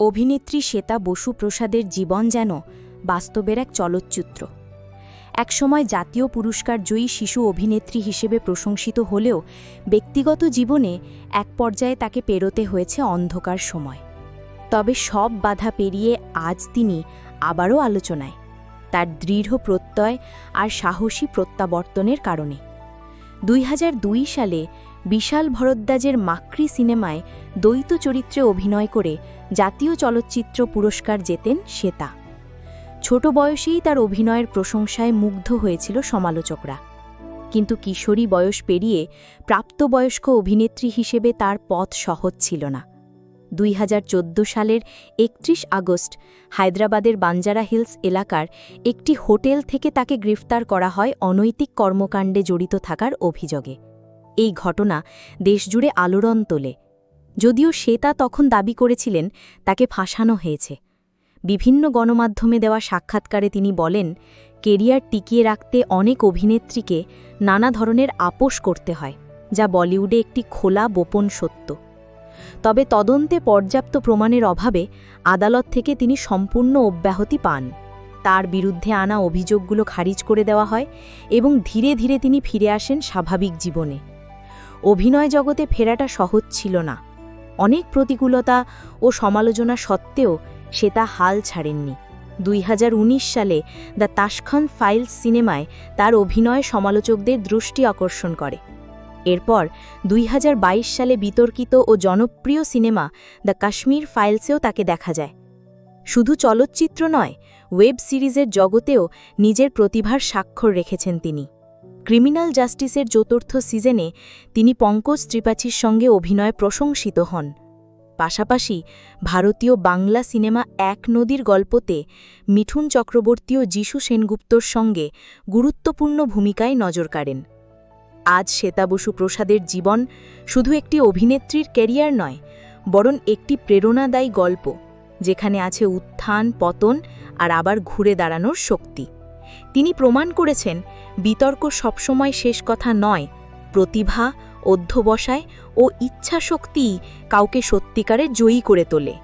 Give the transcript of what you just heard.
অভিনেত্রী শ্বেতা বসু প্রসাদের জীবন যেন বাস্তবের এক চলচ্চিত্র। একসময় জাতীয় পুরস্কার জয়ী শিশু অভিনেত্রী হিসেবে প্রশংসিত হলেও ব্যক্তিগত জীবনে এক পর্যায়ে তাকে পেরোতে হয়েছে অন্ধকার সময়। তবে সব বাধা পেরিয়ে আজ তিনি আবারও আলোচনায়, তার দৃঢ় প্রত্যয় আর সাহসী প্রত্যাবর্তনের কারণে। দুই হাজার দুই সালে বিশাল ভরদ্বাজের মাকড়ি সিনেমায় দ্বৈত চরিত্রে অভিনয় করে জাতীয় চলচ্চিত্র পুরস্কার জেতেন শ্বেতা। ছোট বয়সেই তার অভিনয়ের প্রশংসায় মুগ্ধ হয়েছিল সমালোচকরা। কিন্তু কিশোরী বয়স পেরিয়ে প্রাপ্তবয়স্ক অভিনেত্রী হিসেবে তার পথ সহজ ছিল না। দুই হাজার চোদ্দ সালের একত্রিশ আগস্ট হায়দ্রাবাদের বাঞ্জারা হিলস এলাকার একটি হোটেল থেকে তাকে গ্রেফতার করা হয় অনৈতিক কর্মকাণ্ডে জড়িত থাকার অভিযোগে। এই ঘটনা দেশজুড়ে আলোড়ন তোলে। যদিও শ্বেতা তখন দাবি করেছিলেন, তাকে ফাঁসানো হয়েছে। বিভিন্ন গণমাধ্যমে দেওয়া সাক্ষাৎকারে তিনি বলেন, কেরিয়ার টিকিয়ে রাখতে অনেক অভিনেত্রীকে নানা ধরনের আপোষ করতে হয়, যা বলিউডে একটি খোলা বোপন সত্য। তবে তদন্তে পর্যাপ্ত প্রমাণের অভাবে আদালত থেকে তিনি সম্পূর্ণ অব্যাহতি পান। তার বিরুদ্ধে আনা অভিযোগগুলো খারিজ করে দেওয়া হয় এবং ধীরে ধীরে তিনি ফিরে আসেন স্বাভাবিক জীবনে। অভিনয় জগতে ফেরাটা সহজ ছিল না। অনেক প্রতিকূলতা ও সমালোচনা সত্ত্বেও সে তা হাল ছাড়েননি। দুই হাজার উনিশ সালে দ্য তাশখান ফাইলস সিনেমায় তার অভিনয় সমালোচকদের দৃষ্টি আকর্ষণ করে। এরপর দুই হাজার বাইশ সালে বিতর্কিত ও জনপ্রিয় সিনেমা দ্য কাশ্মীর ফাইলসেও তাকে দেখা যায়। শুধু চলচ্চিত্র নয়, ওয়েব সিরিজের জগতেও নিজের প্রতিভার স্বাক্ষর রেখেছেন তিনি। ক্রিমিনাল জাস্টিসের চতুর্থ সিজনে তিনি পঙ্কজ ত্রিপাঠীর সঙ্গে অভিনয় প্রশংসিত হন। পাশাপাশি ভারতীয় বাংলা সিনেমা এক নদীর গল্পতে মিঠুন চক্রবর্তী ও যিশু সেনগুপ্তর সঙ্গে গুরুত্বপূর্ণ ভূমিকায় নজর কাড়েন। আজ শ্বেতা বসু প্রসাদের জীবন শুধু একটি অভিনেত্রীর ক্যারিয়ার নয়, বরং একটি প্রেরণাদায়ী গল্প, যেখানে আছে উত্থান, পতন আর আবার ঘুরে দাঁড়ানোর শক্তি। তিনি প্রমাণ করেছেন, বিতর্ক সবসময় শেষ কথা নয়, প্রতিভা, অধ্যবসায় ও ইচ্ছাশক্তিই কাউকে সত্যিকারে জয়ী করে তোলে।